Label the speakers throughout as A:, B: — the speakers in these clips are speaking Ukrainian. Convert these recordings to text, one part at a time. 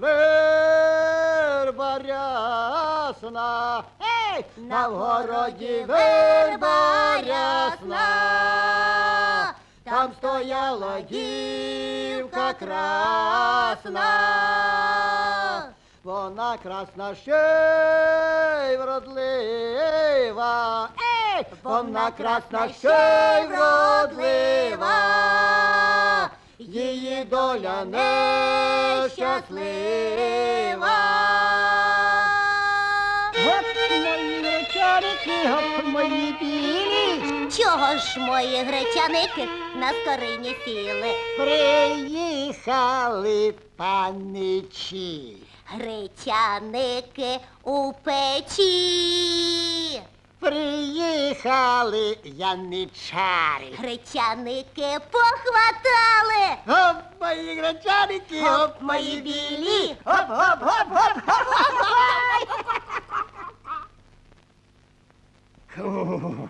A: верба рясна, Ей! на вгороді верба рясна, там стояла дівка красна, вона красна ще й вродлива, Ей! вона красна ще й вродлива, її доля нещаслива. Гоп мої речаники, гоп мої білі,
B: Чого ж мої гречаники на скорині сіли?
A: приїхали паничі.
B: Гречаники у печі.
A: Приїхали яничари.
B: Гречаники похватали.
A: Гоп мої гречаники, гоп мої білі, гоп, гоп, гоп, гоп, гоп, гоп.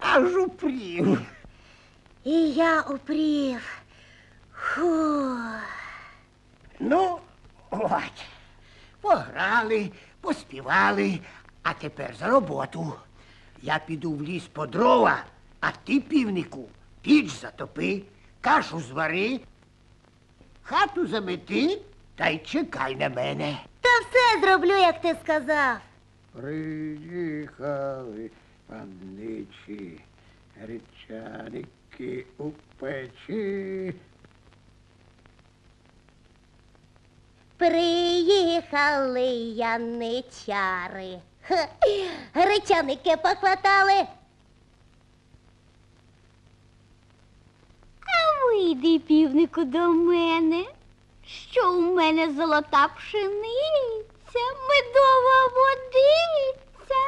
A: Аж упрів.
B: І я упрів. Фу.
A: Ну, от. Пограли, поспівали, а тепер за роботу. Я піду в ліс по дрова, а ти, півнику, піч затопи, кашу звари, хату замети та й чекай на мене.
B: Та все зроблю, як ти сказав.
A: Приїхали панничі, гречаники у печі.
B: Приїхали яничари. Хе, Гречаники похватали.
C: А вийди, півнику, до мене, що у мене золота пшениця, медова водиця.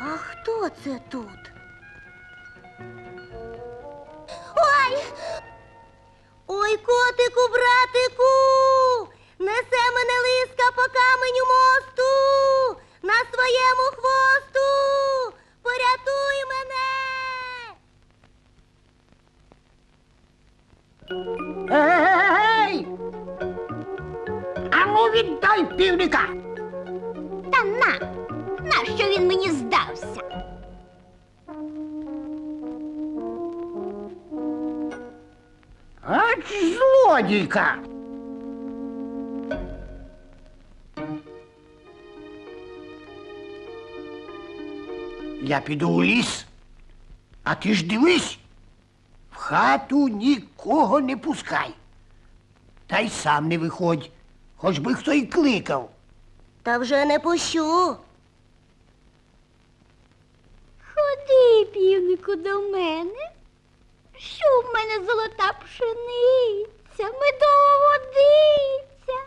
B: А хто це тут? Ой! Ой, котику, братику! Несе мене лиска по каменю мосту на своєму хвосту. Порятуй мене!
A: Ей! Ану віддай півника!
C: Та на, нащо він мені здався?
A: Ач злодійка! Я піду у ліс, а ти ж дивись, в хату нікого не пускай. Та й сам не виходь, хоч би хто й кликав.
B: Та вже не пущу.
C: Ходи, півнику, до мене, що в мене золота пшениця, медова водиця.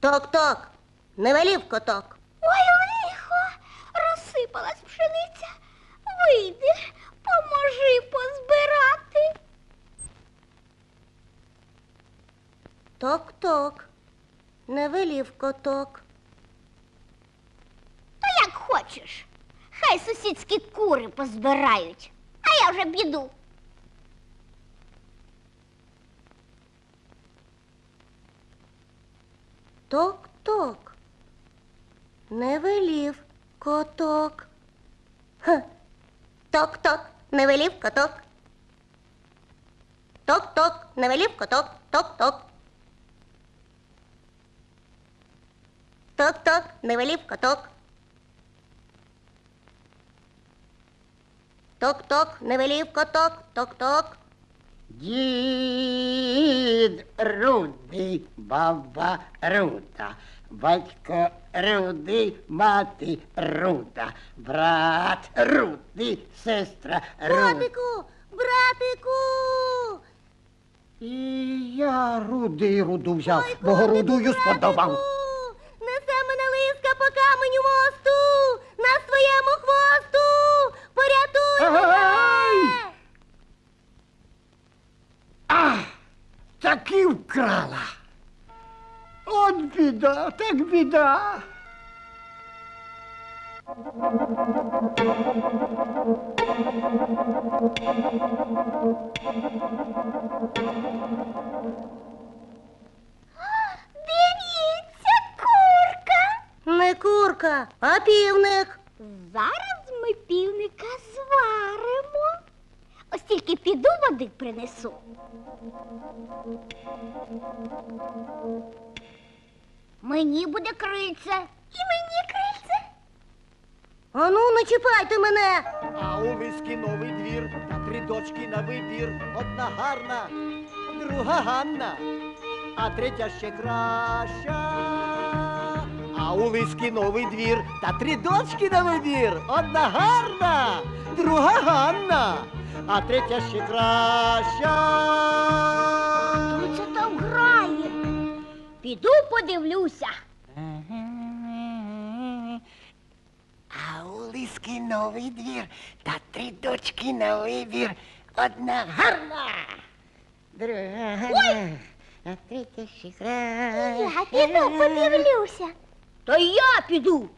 B: Ток-ток, не велів коток.
C: Ой, Вийди, поможи позбирати.
B: Ток-ток, не велів коток.
C: То як хочеш. Хай сусідські кури позбирають, а я вже піду.
B: Ток-ток, не велів коток. Ха. Ток-ток, не велів коток. Ток-ток, не велів коток. Ток-ток. Ток-ток, не велів коток. Ток-ток, не коток. Ток-ток.
A: Дід рудий, баба руда, батько рудий, мати руда, брат рудий, сестра руда.
B: Братику, братику.
A: І я рудий руду взяв,
B: Ой,
A: бо
B: котику,
A: рудую сподобав.
B: Несе мене лиска по каменю мосту, на своєму хвосту. Порятуй мене.
A: А, таки вкрала. От біда, так біда.
C: Дивіться, курка.
B: Не курка, а півник.
C: Зараз ми півника зваримо. Ось тільки піду води принесу. Мені буде крильце. І мені крильце.
B: Ану, не чіпайте мене.
D: А у виски новий двір, та три дочки на вибір. Одна гарна, друга Ганна, а третя ще краща. А у лиски новий двір, та три дочки на вибір. Одна гарна, друга Ганна, а третя ще краща.
C: Піду подивлюся.
A: А у лиски новий двір та три дочки на вибір. Одна гарна, друга гарна, а третя ще
C: Я піду подивлюся. То я піду.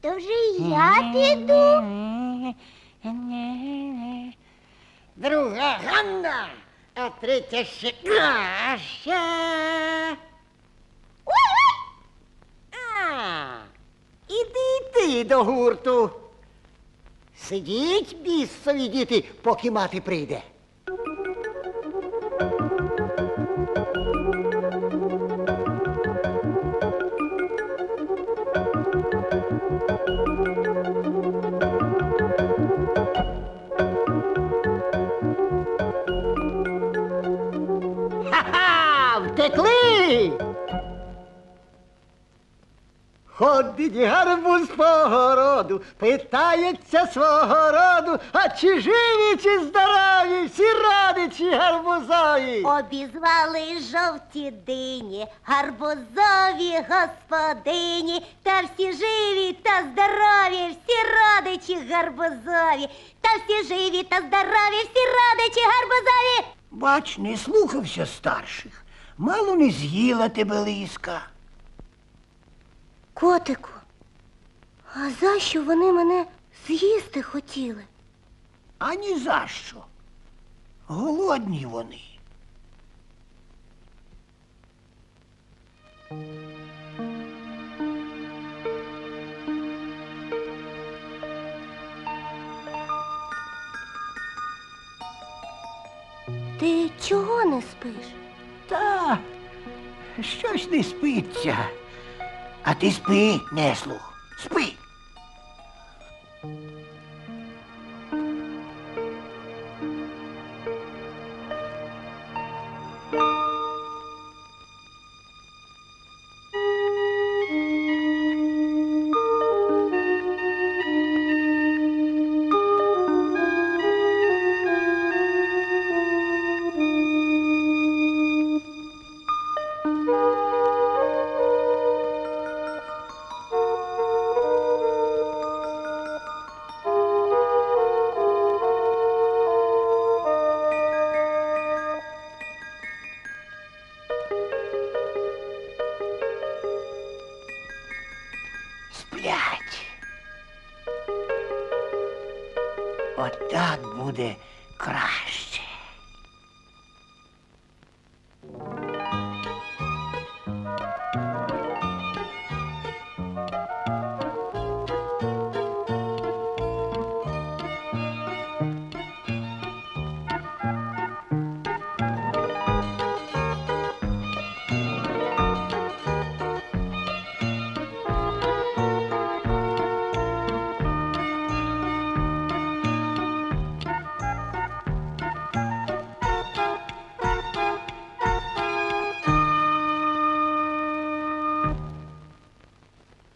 C: То вже я піду.
A: Друга Ганна, а третя ще краща. А, іди ти до гурту. Сидіть, бісові діти, поки мати прийде. Ходить гарбуз по городу, питається свого роду, а чи живі, чи здорові, всі родичі гарбузові.
B: Обізвали жовті дині, гарбузові господині, та всі живі та здорові, всі родичі гарбузові, та всі живі та здорові, всі родичі гарбузові.
A: Бач, не слухався старших. Мало не з'їла тебе лиска.
B: Котику, а за що вони мене з'їсти хотіли?
A: А ні за що. Голодні вони.
B: Ти чого не спиш?
A: Та щось не спиться. А ти спи, неслух, спи. Отак буде краще.